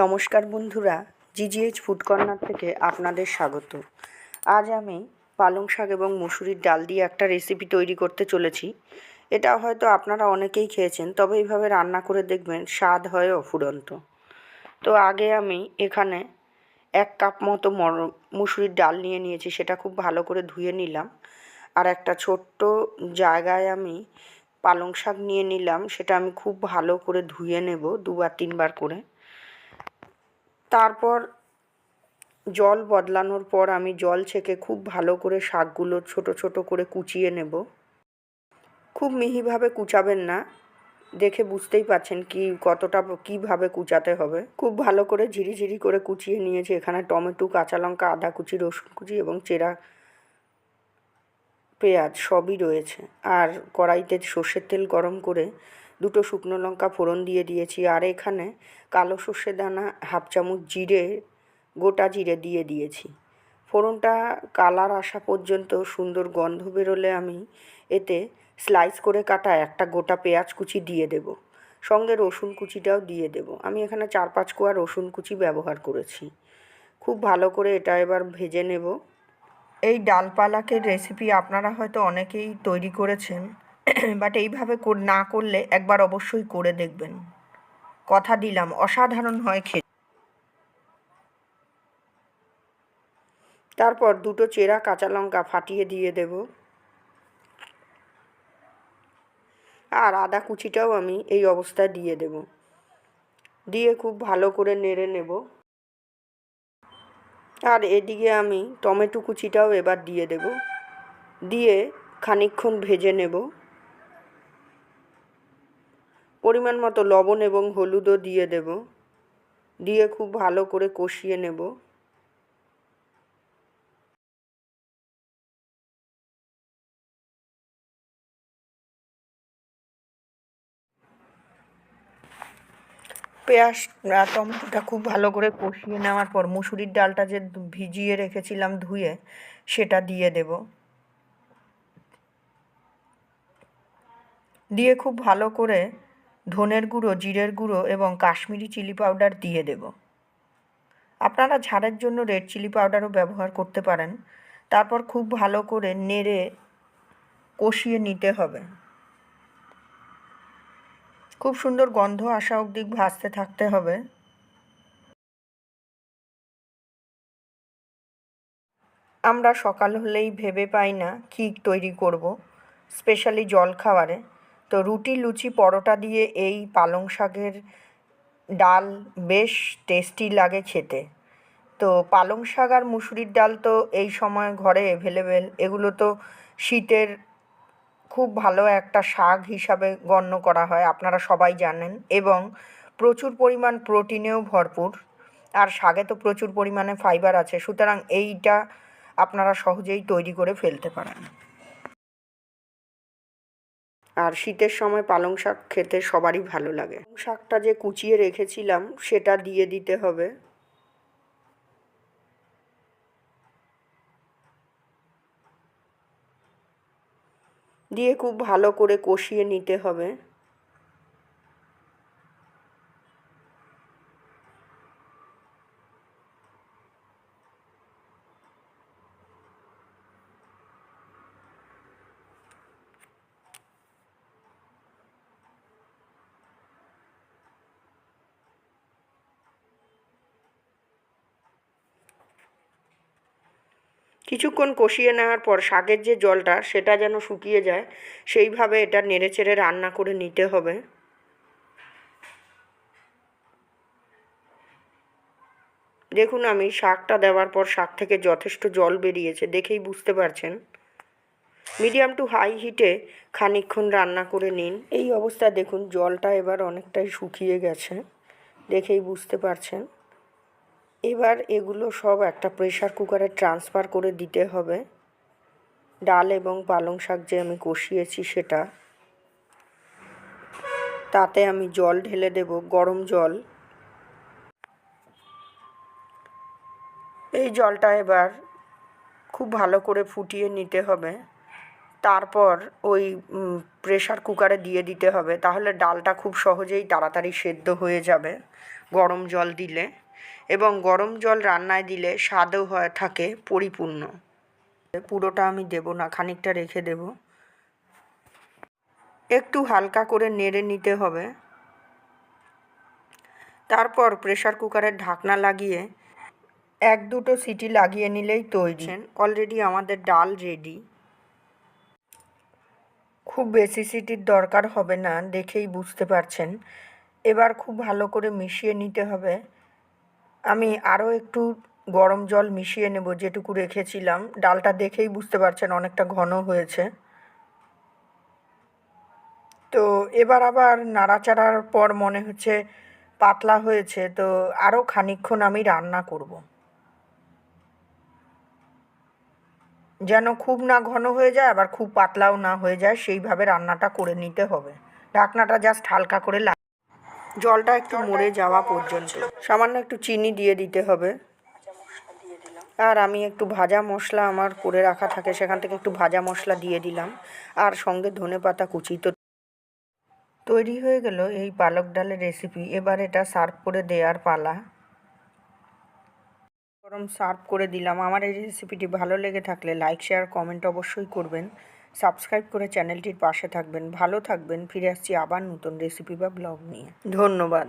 নমস্কার বন্ধুরা জিজিএইচ food corner থেকে আপনাদের স্বাগত। আজ আমি পালং শাক এবং মুসুরির ডাল দিয়ে একটা রেসিপি তৈরি করতে চলেছি। এটা হয়তো আপনারা অনেকেই খেয়েছেন, তবে এইভাবে রান্না করে দেখবেন স্বাদ হয় অফুরন্ত। তো আগে আমি এখানে এক কাপ মতো মর, মুসুরির ডাল নিয়ে নিয়েছি, সেটা খুব ভালো করে ধুয়ে নিলাম। আর একটা ছোট্ট জায়গায় আমি পালং শাক নিয়ে নিলাম, সেটা আমি খুব ভালো করে ধুয়ে নেব, দুবার তিনবার করে। তারপর জল বদলানোর পর আমি জল ছেঁকে খুব ভালো করে শাকগুলো ছোট ছোট করে কুচিয়ে নেব। খুব মিহিভাবে কুচাবেন না, দেখে বুঝতেই পাচ্ছেন কি কতটা কীভাবে কুচাতে হবে। খুব ভালো করে ঝিরিঝিরি করে কুচিয়ে নিয়েছি, এখানে টমেটো, কাঁচা লঙ্কা, আদা কুচি, রসুন কুচি এবং চেরা পেঁয়াজ সবই রয়েছে। আর কড়াইতে সর্ষের তেল গরম করে দুটো শুকনো লঙ্কা ফোড়ন দিয়ে দিয়েছি আর এখানে কালো সর্ষে দানা হাফ চামচ জিরে, গোটা জিরে দিয়ে দিয়েছি। ফোড়নটা কালার আসা পর্যন্ত সুন্দর গন্ধ বেরোলে আমি এতে স্লাইস করে কাটা একটা গোটা পেঁয়াজ কুচি দিয়ে দেব। সঙ্গে রসুন কুচিটাও দিয়ে দেব। আমি এখানে চার পাঁচ কোয়া রসুন কুচি ব্যবহার করেছি। খুব ভালো করে এটা এবার ভেজে নেব। এই ডালপালাকের রেসিপি আপনারা হয়তো অনেকেই তৈরি করেছেন। বাট এইভাবে না করলে একবার অবশ্যই করে দেখবেন। কথা দিলাম, অসাধারণ হয় খেতে। তারপর দুটো চেরা কাঁচা লঙ্কা ফাটিয়ে দিয়ে দেব। আর আদা কুচিটাও আমি এই অবস্থায় দিয়ে দেব। দিয়ে খুব ভালো করে নেড়ে নেব। আর এদিকে আমি টমেটো কুচিটাও এবার দিয়ে দেব। দিয়ে খানিকক্ষণ ভেজে নেব। পরিমাণ মতো লবণ এবং হলুদও দিয়ে দেব। দিয়ে খুব ভালো করে কষিয়ে নেব। পেঁয়াজ টমেটোটা খুব ভালো করে কষিয়ে নেওয়ার পর মুসুরির ডালটা যে ভিজিয়ে রেখেছিলাম ধুয়ে, সেটা দিয়ে দেব। দিয়ে খুব ভালো করে ধনের গুঁড়ো, জিরের গুঁড়ো এবং কাশ্মীরি চিলি পাউডার দিয়ে দেব। আপনারা ঝাড়ের জন্য রেড চিলি পাউডারও ব্যবহার করতে পারেন। তারপর খুব ভালো করে নেড়ে কষিয়ে নিতে হবে। খুব সুন্দর গন্ধ আসা অবধি ভাজতে থাকতে হবে। আমরা সকাল হলেই ভেবে পাই না কী তৈরি করব, স্পেশালি জল খাবারে তো রুটি, লুচি, পরোটা দিয়ে এই পালং শাকের ডাল বেশ টেস্টি লাগে খেতে। তো পালং শাক আর মুসুরির ডাল তো এই সময় ঘরে অ্যাভেলেবেল এগুলো তো শীতের খুব ভালো একটা শাক হিসাবে গণ্য করা হয়, আপনারা সবাই জানেন। এবং প্রচুর পরিমাণ প্রোটিনেও ভরপুর, আর শাকে তো প্রচুর পরিমাণে ফাইবার আছে। সুতরাং এইটা আপনারা সহজেই তৈরি করে ফেলতে পারেন। আর শীতের সময় পালং শাক খেতে সবারই ভালো লাগে। শাকটা যে কুচিয়ে রেখেছিলাম, সেটা দিয়ে দিতে হবে। দিয়ে খুব ভালো করে কষিয়ে নিতে হবে। কিছুক্ষণ কষিয়ে নেওয়ার পর শাকের যে জলটা সেটা যেন শুকিয়ে যায়, সেইভাবে এটা নেড়ে চেড়ে রান্না করে নিতে হবে। দেখুন আমি শাকটা দেওয়ার পর শাক থেকে যথেষ্ট জল বেরিয়েছে, দেখেই বুঝতে পারছেন। মিডিয়াম টু হাই হিটে খানিকক্ষণ রান্না করে নিন। এই অবস্থায় দেখুন জলটা এবার অনেকটাই শুকিয়ে গেছে, দেখেই বুঝতে পারছেন। এবার এগুলো সব একটা প্রেশার কুকারে ট্রান্সফার করে দিতে হবে। ডাল এবং পালং শাক যে আমি কষিয়েছি সেটা। তাতে আমি জল ঢেলে দেব, গরম জল। এই জলটা এবার খুব ভালো করে ফুটিয়ে নিতে হবে। তারপর ওই প্রেশার কুকারে দিয়ে দিতে হবে, তাহলে ডালটা খুব সহজেই তাড়াতাড়ি সেদ্ধ হয়ে যাবে। গরম জল দিলে। এবং গরম জল রান্নায় দিলে স্বাদও হয়ে, থাকে, পরিপূর্ণ। পুরোটা আমি দেব না, খানিকটা রেখে দেব। একটু হালকা করে নেড়ে নিতে হবে। তারপর প্রেসার কুকারের ঢাকনা লাগিয়ে এক দুটো সিটি লাগিয়ে নিলেই তৈরি। অলরেডি আমাদের ডাল রেডি। খুব বেশি সিটির দরকার হবে না, দেখেই বুঝতে পারছেন। এবার খুব ভালো করে মিশিয়ে নিতে হবে। আমি আরও একটু গরম জল মিশিয়ে নেব যেটুকু রেখেছিলাম। ডালটা দেখেই বুঝতে পারছেন অনেকটা ঘন হয়েছে। তো এবার আবার নাড়াচাড়ার পর মনে হচ্ছে পাতলা হয়েছে, তো আরও খানিকক্ষণ আমি রান্না করব। যেন খুব না ঘন হয়ে যায়, আবার খুব পাতলাও না হয়ে যায়, সেইভাবে রান্নাটা করে নিতে হবে। ঢাকনাটা জাস্ট হালকা করে জলটা একটু মরে যাওয়া পর্যন্ত। সামান্য একটু চিনি দিয়ে দিতে হবে। আর আমি একটু ভাজা মশলা আমার করে রাখা থাকে, সেখান থেকে একটু ভাজা মশলা দিয়ে দিলাম। আর সঙ্গে ধনে পাতা কুচি তো তৈরি হয়ে গেল এই পালক ডালের রেসিপি এবার এটা সার্ভ করে দেওয়ার পালা। গরম সার্ভ করে দিলাম। আমার এই রেসিপিটি ভালো লেগে থাকলে লাইক শেয়ার কমেন্ট অবশ্যই করবেন। সাবস্ক্রাইব করে চ্যানেলটির পাশে থাকবেন। ভালো থাকবেন। ফিরে আসছি আবার নতুন রেসিপি বা ব্লগ নিয়ে। ধন্যবাদ।